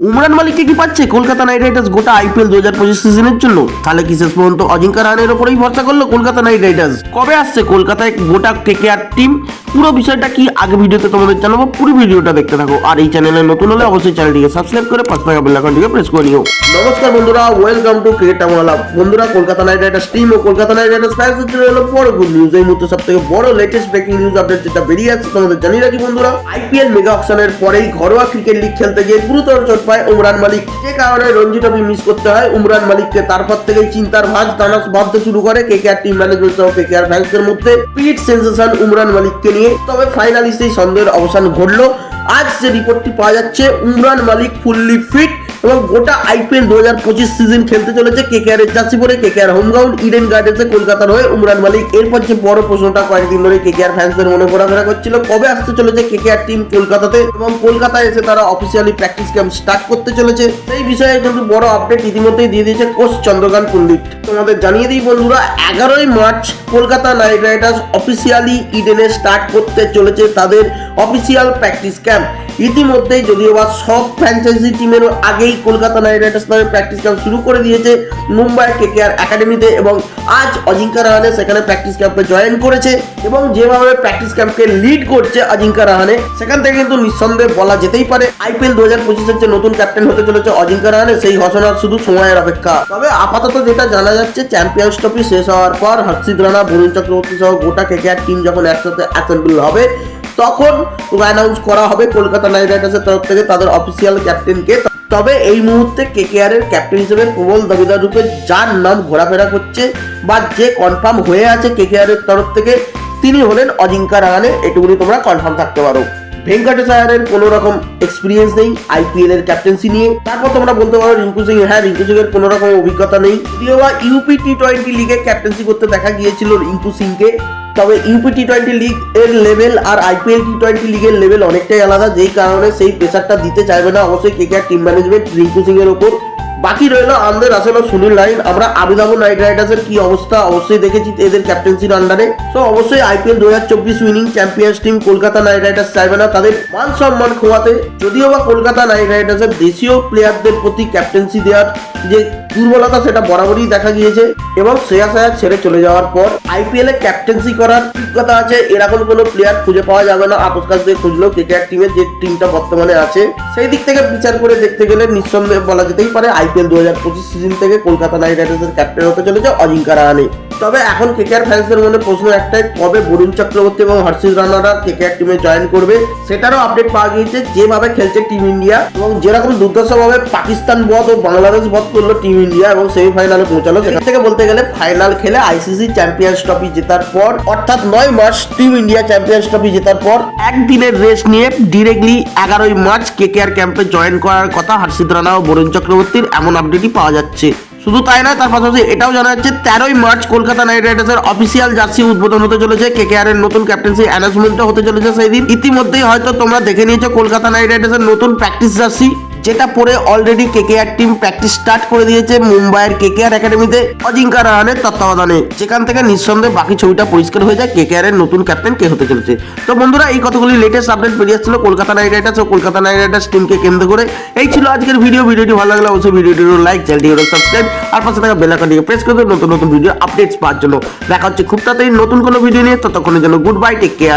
উমরান মালিককে কি পাচ্ছে? কলকাতা নাইট রাইডার্স গোটা আইপিএল দু হাজার পঁচিশ সিজনের জন্য? তাহলে কি শেষ পর্যন্ত অজিঙ্কা রানের ওপরেই ভরসা করল কলকাতা নাইট রাইডার্স? কবে আসছে কলকাতায় গোটা কেকেআর টিম? পুরো বিষয়টা কি আগে ভিডিওতে তোমাদের জানাব, পুরো ভিডিওটা দেখতে থাকো। আর এই চ্যানেলে নতুন হলে অবশ্যই চ্যানেলটিকে সাবস্ক্রাইব করে পাঁচ টাকা বেল আইকনটিকে প্রেস করে নিও। নমস্কার বন্ধুরা ওয়েলকাম টু ক্রিকেট টামালা বন্ধুরা, কলকাতা নাইট রাইডার্স টিম ও কলকাতা নাইট রাইডার্স ফ্যান্স জন্য হলো বড় গুড নিউজ এই মুহূর্তে সব থেকে বড় লেটেস্ট ব্রেকিং নিউজ আপডেট যেটা বেরিয়ে আসছে তোমাদের জানিয়ে রাখি বন্ধুরা। আইপিএল মেগা অকশনের পরেই ঘরোয়া ক্রিকেট লিগ খেলতে গিয়ে গুরুতর চোট পায় উমরান মালিক। যে কারণে রঞ্জি ট্রফি মিস করতে হয় উমরান মালিককে। তারপর থেকেই চিন্তার ভাঁজ দানা ভাবতে শুরু করে কেকেআর টিম ম্যানেজমেন্ট সহ কেকেআর ফ্যান্সদের মধ্যে। পিট সেন্সেশন উমরান মালিককে নিয়ে। তবে ফাইনালি সেই সন্দেহের অবসান ঘটলো। আজ যে রিপোর্টটি পাওয়া যাচ্ছে, উমরান মালিক ফুললি ফিট এবং গোটা আইপিএল দু হাজার পঁচিশ সিজন খেলতে চলেছে কেকেআর এর জার্সি পরে। কেকেআর হোম গ্রাউন্ড ইডেন গার্ডেন্সে কলকাতার হয়ে উমরান মালিক। এরপর যে বড় প্রশ্নটা কয়েকদিন ধরে কেকেআর ফ্যান্সদের মনে ঘোরাফেরা করছিল, কবে আসতে চলেছে কে কেকেআর টিম কলকাতাতে? এবং কলকাতায় এসে তারা অফিসিয়ালি প্র্যাকটিস ক্যাম্প স্টার্ট করতে চলেছে। সেই বিষয়ে কিন্তু বড় আপডেট ইতিমধ্যেই দিয়ে দিয়েছে কোচ চন্দ্রকান্ত পণ্ডিত। তোমাদের জানিয়ে দিই বন্ধুরা, এগারোই March Kolkata Knight Riders officially ইডেনে স্টার্ট করতে চলেছে তাদের অফিসিয়াল প্র্যাকটিস ক্যাম্প ইতিমধ্যেই যদিও বা সব ফ্র্যাঞ্চাইজি টিমেরও আগেই কলকাতা নাইট রাইডার্স নামে প্র্যাকটিস ক্যাম্প শুরু করে দিয়েছে মুম্বাই কেকেআর একাডেমিতে এবং আজ অজিঙ্কা রাহানে সেখানে প্র্যাকটিস ক্যাম্পে জয়েন করেছে এবং যেভাবে প্র্যাকটিস ক্যাম্পকে লিড করছে অজিঙ্কা রাহানে, সেখান থেকে কিন্তু নিঃসন্দেহে বলা যেতেই পারে। আইপিএল দু হাজার পঁচিশের যে নতুন ক্যাপ্টেন হতে চলেছে অজিঙ্কা রাহানে, সেই ঘোষণার শুধু সময়ের অপেক্ষা। তবে আপাতত যেটা জানা যাচ্ছে চ্যাম্পিয়ন্স ট্রফি শেষ হওয়ার পর হর্ষিত রানা, বরুণ চক্রবর্তী সহ গোটা কেকেআর টিম যখন একসাথে অ্যাসেম্বল হবে, তখন অ্যানাউন্স করা হবে কলকাতা নাইট রাইডার্সের তরফ থেকে তাদের অফিসিয়াল ক্যাপ্টেনকে তবে এই মুহূর্তে কেকেআর এর ক্যাপ্টেন হিসেবে প্রবল দাবিদার রূপে যার নাম ঘোরাফেরা করছে বা যে কনফার্ম হয়ে আছে কেকেআর এর তরফ থেকে, তিনি হলেন অজিঙ্কা রাহানে এটুকুনি তোমরা কনফার্ম থাকতে পারো। ভেঙ্কটেশ আয়ারের কোনো রকম এক্সপিরিয়েন্স নেই আইপিএল এর ক্যাপ্টেন্সি নিয়ে। তারপর তোমরা বলতে পারো রিঙ্কু সিং হ্যাঁ রিঙ্কু সিং এর কোনো রকম অভিজ্ঞতা নেই। ইউপি টি টোয়েন্টি লিগে ক্যাপ্টেন্সি করতে দেখা গিয়েছিল রিঙ্কু সিংকে। তবে ইউপি টি টোয়েন্টি লিগ এর লেভেল আর আইপিএল টি টোয়েন্টি লিগের লেভেল অনেকটাই আলাদা, যেই কারণে সেই প্রেশারটা দিতে চাইবে না। অবশ্যই KKR team management Rinku Singh এর ওপর বাকি রইল আমাদের আসলে সুনীল লাইন আমরা আবিদাবু নাইট রাইডার্সের কি অবস্থা? অবশ্যই দেখেছি এদের ক্যাপ্টেন্সির আন্ডারে তো অবশ্যই আইপিএল দু হাজার চব্বিশ winning champions team Kolkata Knight Riders চাইবে না তাদের মান সম্মান খোয়াতে। যদিও বা কলকাতা নাইট রাইডার্সের দেশীয় প্লেয়ারদের প্রতি ক্যাপ্টেন্সি দেওয়ার যে দুর্বলতা, সেটা বরাবরই দেখা গিয়েছে। এবং শ্রেয়া আয়ার ছেড়ে চলে যাওয়ার পর আইপিএল এ ক্যাপ্টেন্সি করার অভিজ্ঞতা আছে। এরকম কোনো প্লেয়ার খুঁজে পাওয়া যাবে না। দিয়ে খুঁজলেও কেকেআর টিমের যে টিমটা বর্তমানে আছে, সেই দিক থেকে বিচার করে দেখতে গেলে নিঃসন্দেহে বলা যেতেই পারে আইপিএল দু হাজার পঁচিশ সিজন থেকে কলকাতা নাইট রাইডার্সের ক্যাপ্টেন হতে চলেছে অজিঙ্কা রাহানে। তবে এখন কেকেআর ফ্যান্সের মনে প্রশ্ন একটাই, কবে বরুণ চক্রবর্তী এবং হর্ষিত রানারা কেকেআর টিমে জয়েন করবে? সেটারও আপডেট পাওয়া গিয়েছে, যেভাবে খেলছে টিম ইন্ডিয়া এবং যেরকম দুর্দশাভাবে পাকিস্তান বধ ও বাংলাদেশ বধ করল টিম ইন্ডিয়া এবং সেমিফাইনালে পৌঁছালো। সেখান থেকে বলতে গেলে ফাইনাল খেলে আইসিসি চ্যাম্পিয়ন্স ট্রফি জেতার পর, অর্থাৎ নয় March team India champions trophy জেতার পর, একদিনের রেস্ট নিয়ে ডিরেক্টলি এগারোই মার্চ কেকেআর ক্যাম্পে জয়েন করার কথা হর্ষিত রানা ও বরুণ চক্রবর্তীর এমন আপডেটই পাওয়া যাচ্ছে। শুধু তাই নয়, তার পাশাপাশি এটাও জানা যাচ্ছে, তেরোই মার্চ কলকাতা নাইট রাইডার্সের অফিসিয়াল জার্সি উদ্বোধন হতে চলেছে। কে কে আর এর নতুন ক্যাপ্টেন্সি অ্যানাউন্সমেন্টও হতে চলেছে সেই দিন। ইতিমধ্যেই হয়তো তোমরা দেখে নিয়েছো, কলকাতা নাইট রাইডার্সের নতুন প্র্যাকটিস জার্সি যেটা পরে already KKR team practice start করে দিয়েছে মুম্বাইয়ের কেকেআর একাডেমিতে অজিঙ্কা রাহানের তত্ত্বাবধানে। যেখান থেকে নিঃসন্দেহে বাকি ছবিটা পরিষ্কার হয়ে যায় কেকেআর এর নতুন ক্যাপ্টেন কে হতে চলেছে। তো বন্ধুরা, এই কতগুলি লেটেস্ট আপডেট বেরিয়ে আসছিল কলকাতা নাইট রাইডার্স ও কলকাতা নাইট রাইডার্স টিমকে কেন্দ্র করে। এই ছিল আজকের ভিডিও ভিডিওটি ভালো লাগলে অবশ্যই ভিডিওটির লাইক চ্যানেলটিকে সাবস্ক্রাইব আর পাশে থাকা বেল আইকনটিকে প্রেস করে নতুন নতুন ভিডিও আপডেটস পাওয়ার জন্য। দেখা হচ্ছে খুব তাড়াতাড়ি নতুন কোনো ভিডিও নিয়ে। ততক্ষণের জন্য গুড বাই টেক কেয়ার